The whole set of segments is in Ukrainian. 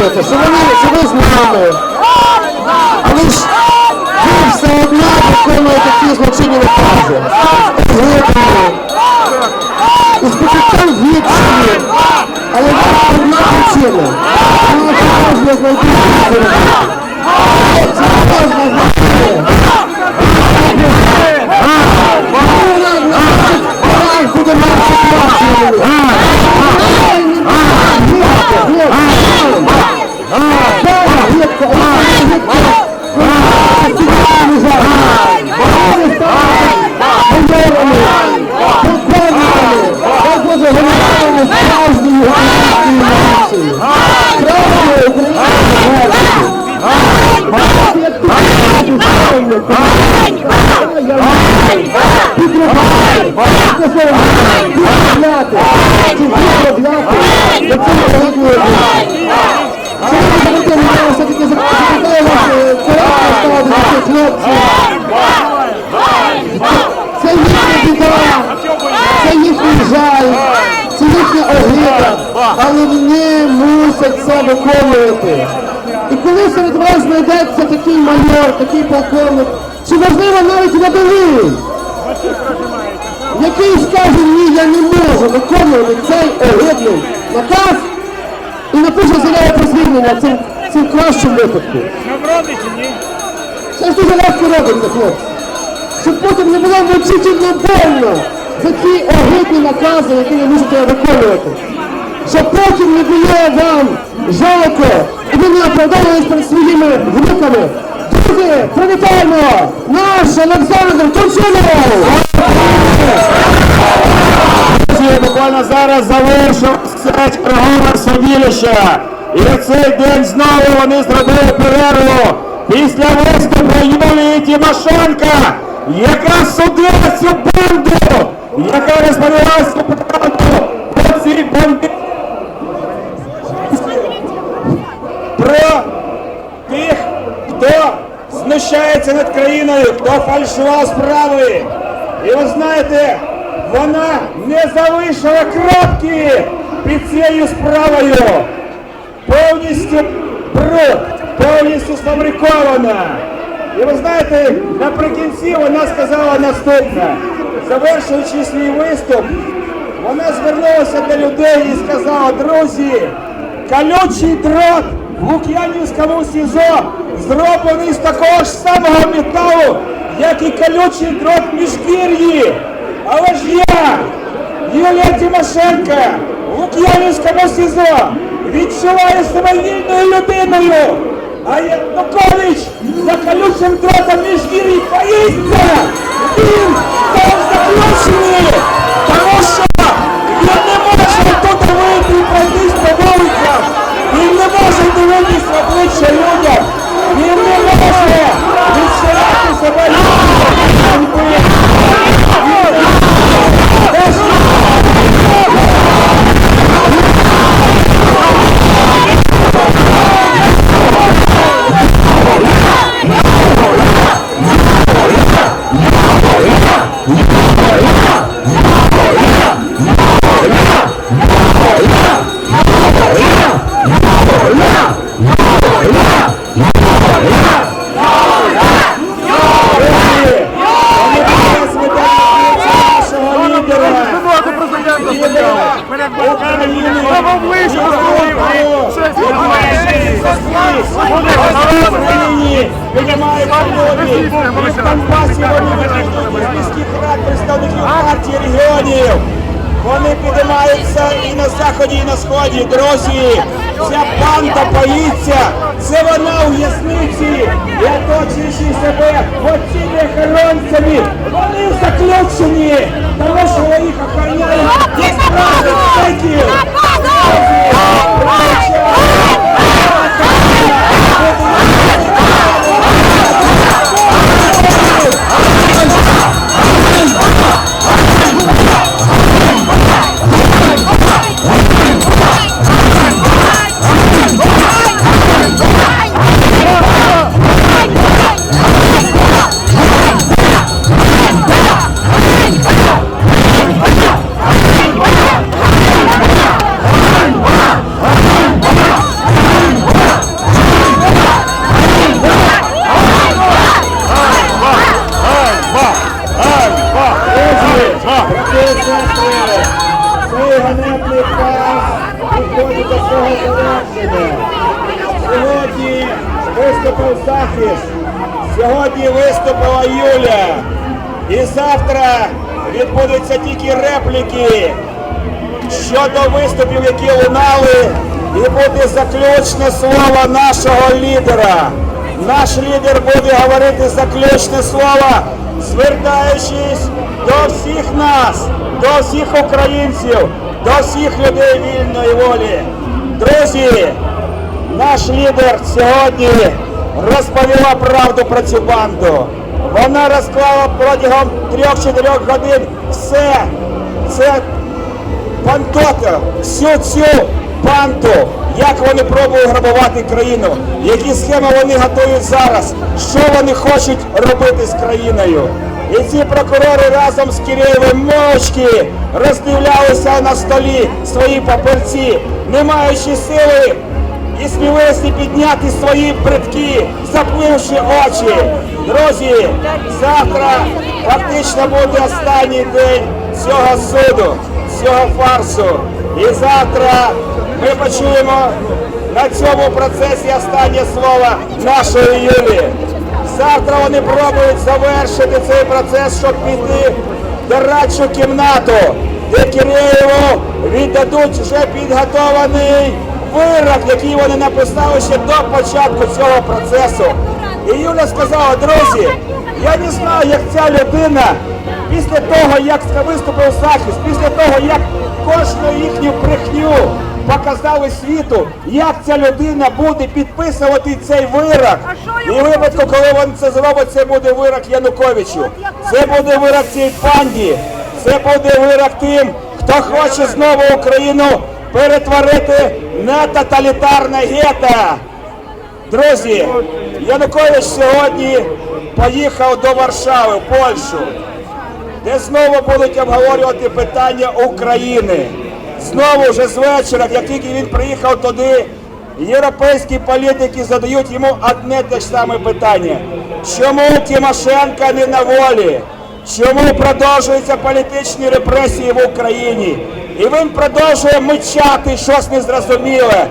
робити, що вони, що ви з. Але ж ви все одно виконуєте ці злочинні накази. З. І з почуттям вічні. Але одна причина. Тому не можна знайти але вони мусять це виконувати. І коли серед вас знайдеться такий майор, такий полковник, чи можливо навіть рядовий, який скаже, ні, я не можу виконувати цей огидний наказ і напише заяву про звільнення цим, цим кращим випадку. Це ж дуже легко робиться, хлопці. Щоб потім не було мучительно больно за ті огидні накази, які ви мусите виконувати. Щоб потім не було вам жалко, і ви не оправдовувались перед своїми внуками. Друзі, привітаємо наш Олександр! Друзі, буквально зараз завершив все чергове судилище. І в цей день знову вони зробили перерву після виступу Юлії Тимошенко, яка судила цю банду, яка розповілася правду про ці банди. Про тих, хто знущається над країною, хто фальшував справи. І ви знаєте, вона не залишила крапки під цією справою. Повністю бруд, повністю сфабрикована. І ви знаєте, наприкінці вона сказала наступне. Завершуючи свій виступ, вона звернулася до людей і сказала, друзі, колючий дрот в Лук'янівському СІЗО зроблений з такого ж самого металу, як і колючий дрот Міжгір'ї. Але ж я, Юлія Тимошенко, в Лук'янівському СІЗО відчуваю себе вільною людиною. А Янукович за колючим дротом Міжгір'ї боїться! Оціми охоронцями. Вони заключені, тому що їх охороняють. Є справи, заключне слово нашого лідера. Наш лідер буде говорити заключне слово, звертаючись до всіх нас, до всіх українців, до всіх людей вільної волі. Друзі, наш лідер сьогодні розповіла правду про цю банду. Вона розклала протягом 3-4 годин все. Це бандота, всю цю банду, як вони пробують грабувати країну, які схеми вони готують зараз, що вони хочуть робити з країною. І ці прокурори разом з Кирєєвим мовчки роздивлялися на столі свої папірці, не маючи сили і сміливості підняти свої бридки, запливши очі. Друзі, завтра фактично буде останній день цього суду, цього фарсу. І завтра ми почуємо на цьому процесі останнє слово нашої Юлії. Завтра вони пробують завершити цей процес, щоб піти в дорадчу кімнату, де Киреєву віддадуть вже підготований вирок, який вони написали ще до початку цього процесу. І Юля сказала, друзі, я не знаю, як ця людина після того, як виступив захист, після того, як кожну їхню брехню показали світу, як ця людина буде підписувати цей вирок. І випадку, коли він це зробить, це буде вирок Януковичу. Це буде вирок цій панді. Це буде вирок тим, хто хоче знову Україну перетворити на тоталітарне гетто. Друзі, Янукович сьогодні поїхав до Варшави, в Польщу, де знову будуть обговорювати питання України. Знову вже з вечора, як тільки він приїхав туди, європейські політики задають йому одне те ж саме питання. Чому Тимошенко не на волі? Чому продовжуються політичні репресії в Україні? І він продовжує мичати щось незрозуміле.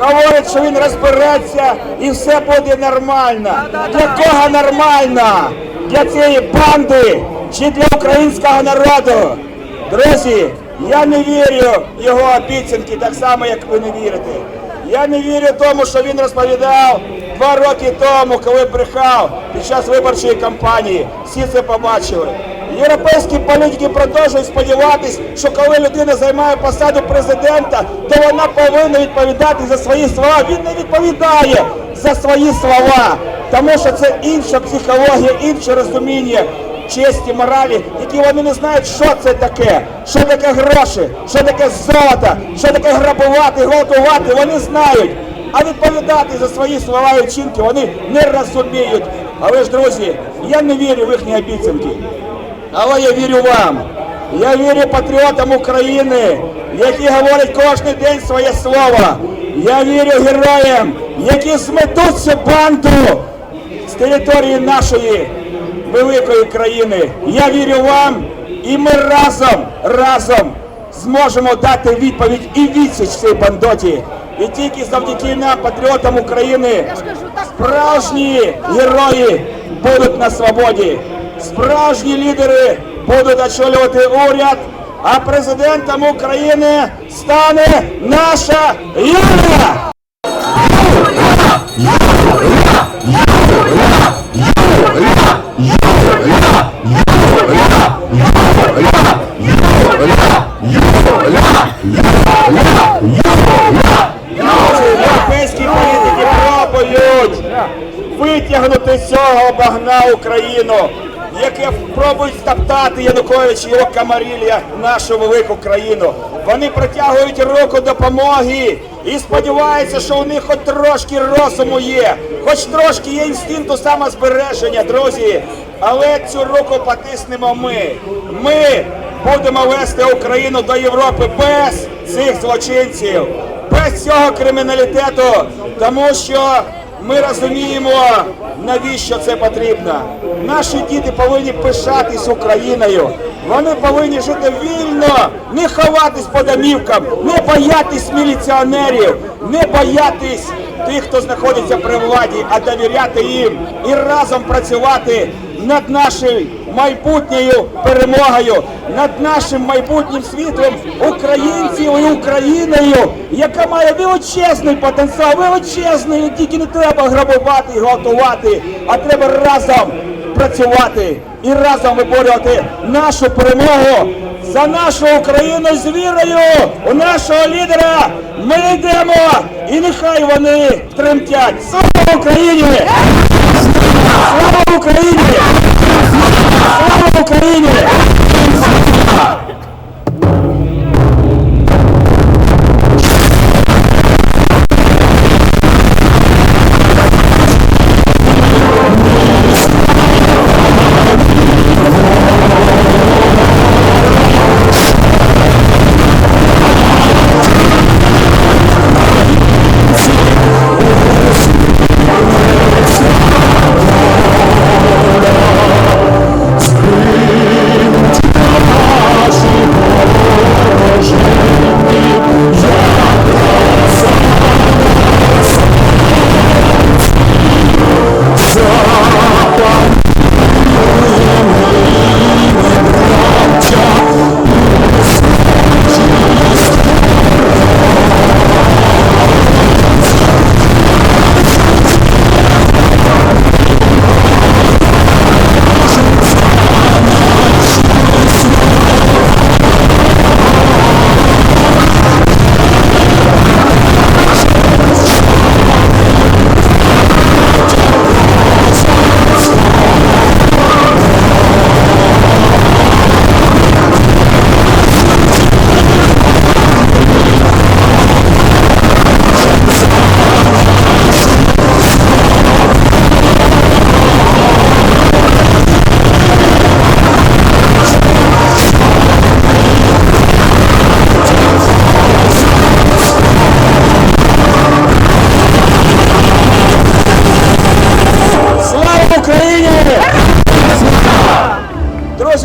Говорить, що він розбереться і все буде нормально. Для кого нормально? Для цієї банди чи для українського народу? Друзі, я не вірю його обіцянки, так само, як ви не вірите. Я не вірю тому, що він розповідав два роки тому, коли брехав під час виборчої кампанії. Всі це побачили. Європейські політики продовжують сподіватись, що коли людина займає посаду президента, то вона повинна відповідати за свої слова. Він не відповідає за свої слова, тому що це інша психологія, інше розуміння честі, моралі, які вони не знають, що це таке, що таке гроші, що таке золото, що таке грабувати, гвалтувати, вони знають. А відповідати за свої слова і вчинки вони не розуміють. Але ж, друзі, я не вірю в їхні обіцянки. Але я вірю вам. Я вірю патріотам України, які говорять кожен день своє слово. Я вірю героям, які зметуть цю банду з території нашої великої країни. Я вірю вам, і ми разом, разом зможемо дати відповідь і відсіч цій бандоті. І тільки завдяки нам, патріотам України, справжні герої будуть на свободі. Справжні лідери будуть очолювати уряд, а президентом України стане наша Юлія! Європейські політики пробують витягнути з цього багна Україну, яке пробують стоптати Янукович і його камарілля нашу велику країну. Вони протягують руку допомоги і сподіваються, що у них хоч трошки розуму є, хоч трошки є інстинкту самозбереження, друзі. Але цю руку потиснемо ми. Ми будемо вести Україну до Європи без цих злочинців без цього криміналітету, тому що ми розуміємо, навіщо це потрібно. Наші діти повинні пишатись Україною. Вони повинні жити вільно, не ховатись по домівкам, не боятись міліціонерів. не боятись тих, хто знаходиться при владі, а довіряти їм і разом працювати над нашою майбутньою перемогою, над нашим майбутнім світом українців і Україною, яка має величезний потенціал, величезний, тільки не треба грабувати і гвалтувати, а треба разом працювати і разом виборювати нашу перемогу за нашу Україну з вірою у нашого лідера. Ми йдемо, і нехай вони тремтять. Слава Україні! Слава Україні! Слава Україні!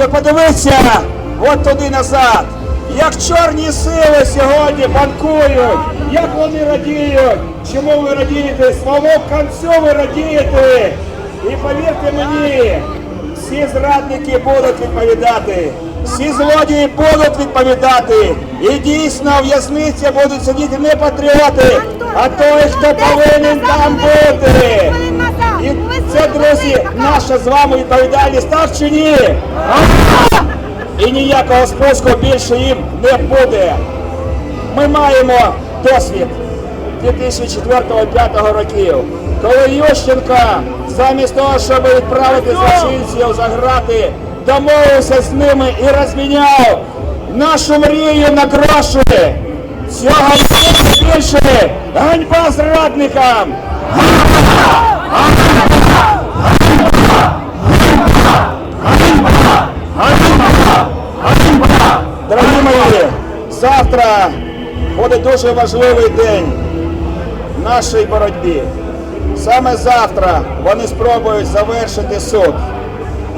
Друзі, подивіться от туди назад. Як чорні сили сьогодні банкують, як вони радіють. Чому ви радієте? Слово концю ви радієте. І повірте мені, всі зрадники будуть відповідати, всі злодії будуть відповідати. І дійсно в'язниці будуть сидіти не патріоти, а той, хто повинен там бути. І це, друзі, наша з вами відповідальність, так чи ні? І ніякого спуску більше їм не буде. Ми маємо досвід 2004-2005 років, коли Ющенко замість того, щоб відправити злочинців за грати, домовився з ними і розміняв нашу мрію на гроші. Цього більше. Ганьба зрадникам! Дорогі мої, завтра буде дуже важливий день в нашій боротьбі. Саме завтра вони спробують завершити суд.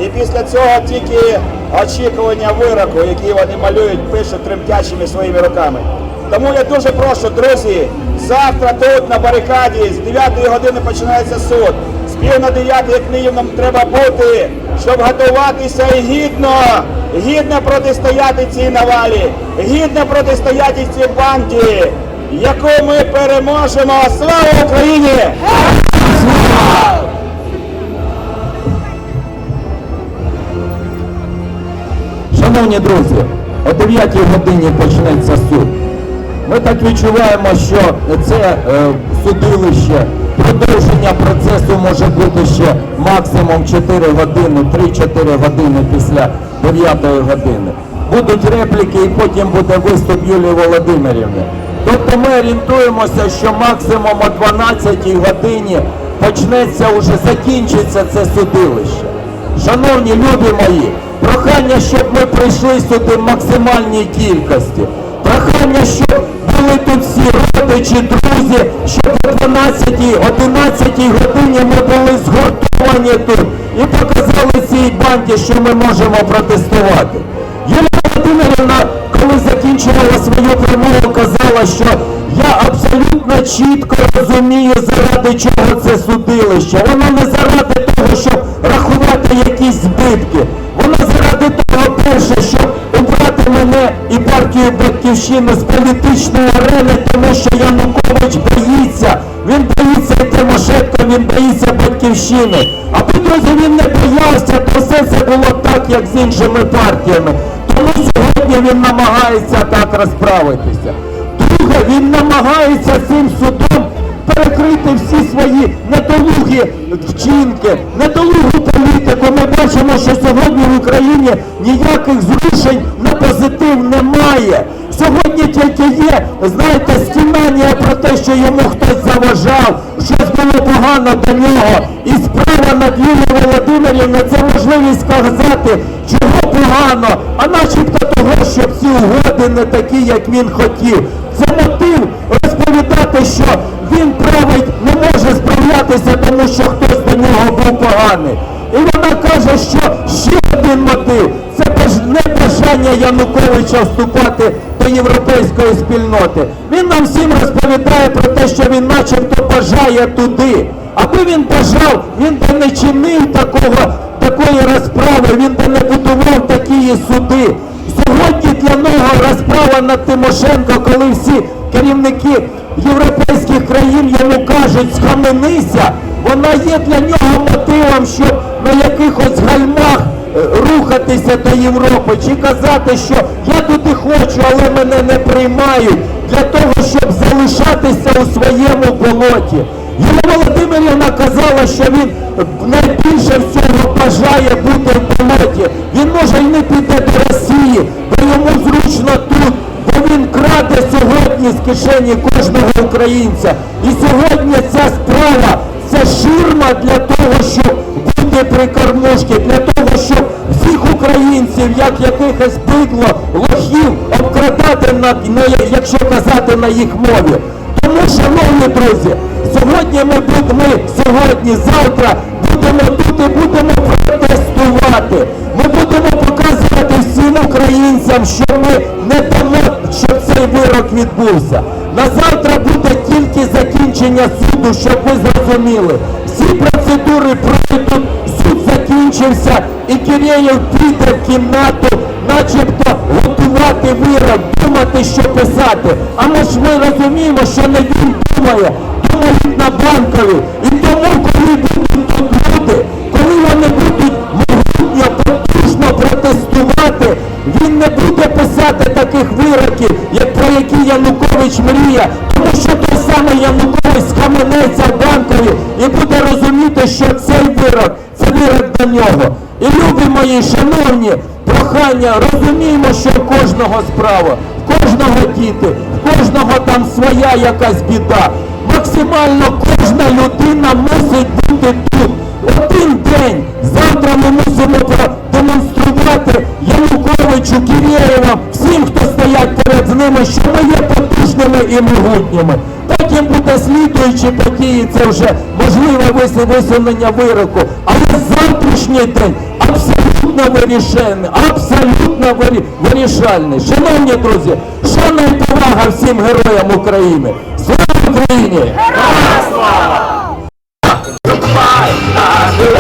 І після цього тільки очікування вироку, який вони малюють, пишуть тремтячими своїми руками. Тому я дуже прошу, друзі, завтра тут на барикаді з 9 години починається суд. З пів на 9, як мінімум, треба бути, щоб готуватися і гідно, гідно протистояти цій навалі, гідно протистояти цій банді, яку ми переможемо. Слава Україні! Шановні друзі, о 9 годині почнеться суд. Ми так відчуваємо, що це е, судилище, продовження процесу може бути ще максимум 4 години, 3-4 години після 9 години. Будуть репліки і потім буде виступ Юлії Володимирівни. Тобто ми орієнтуємося, що максимум о 12 годині почнеться уже закінчиться це судилище. Шановні любі мої, прохання, щоб ми прийшли сюди в максимальній кількості. Прохання, щоб тут всі родичі, друзі, щоб о 12 11 годині ми були згуртовані тут і показали цій банді, що ми можемо протестувати. Юлія Володимирівна, коли закінчувала свою промову, казала, що я абсолютно чітко розуміє, заради чого це судилище. Воно не заради того, щоб рахувати якісь збитки. Партію Батьківщини з політичної арени, тому що Янукович боїться. Він боїться і Тимошенко, він боїться батьківщини. А по-друге, він не боявся, то все це було так, як з іншими партіями. Тому сьогодні він намагається так розправитися. Друге, він намагається цим судом перекрити всі свої недолугі вчинки, недолугу політику. Ми бачимо, що сьогодні в Україні ніяких зрушень на позитив немає. Сьогодні тільки є, знаєте, стінання про те, що йому хтось заважав, щось було погано до нього. І справа над Юлією Володимирівною це можливість сказати, чого погано, а начебто того, щоб ці угоди не такі, як він хотів. Це мотив розповідати, що він править не може справлятися, тому що хтось до нього був поганий. І вона каже, що ще один мотив це баж- небажання Януковича вступати до європейської спільноти. Він нам всім розповідає про те, що він начебто бажає туди. Аби він бажав, він би не чинив такого, такої розправи, він би не будував такі суди. Сьогодні для нього розправа над Тимошенко, коли всі керівники європейських країн йому кажуть схаменися, вона є для нього мотивом, щоб на якихось гальмах рухатися до Європи чи казати, що я туди хочу, але мене не приймають для того, щоб залишатися у своєму болоті. Юлія Володимирівна казала, що він найбільше всього бажає бути в болоті. Він може й не піде до Росії, бо йому зручно тут, бо він краде сьогодні з кишені кожного українця. І сьогодні ця справа це ширма для того, щоб бути при кормушці, для того, щоб всіх українців, як якихось бидло, лохів, обкрадати на, на якщо казати на їх мові. Тому, шановні друзі, сьогодні ми будемо, сьогодні, завтра будемо тут і будемо протестувати. Ми будемо показувати всім українцям, що ми не дамо, щоб цей вирок відбувся. На завтра буде тільки закінчення суду, щоб ви зрозуміли. Всі процедури пройдуть, закінчився, і Киреєв піде в кімнату, начебто готувати вирок, думати, що писати. А ми ж ми розуміємо, що не він думає, думають на банкові. І тому, коли будуть тут люди, коли вони будуть могутньо, потужно протестувати, він не буде писати таких вироків, як про які Янукович мріє, тому що той самий Янукович схаменеться в банкові і буде розуміти, що цей вирок це вирок до нього. І любі мої, шановні, прохання, розуміємо, що в кожного справа, в кожного діти, в кожного там своя якась біда. Максимально кожна людина мусить бути тут. Один день. Завтра ми мусимо продемонструвати Януковичу, Кірєєву, всім, хто стоять перед ними, що ми є потужними і могутніми. Потім буде слідуючі події, це вже можливе висунення вироку. Завтрашній день абсолютно вирішальний, абсолютно вирішальний. Шановні друзі, шана і повага всім героям України. Слава Україні! Український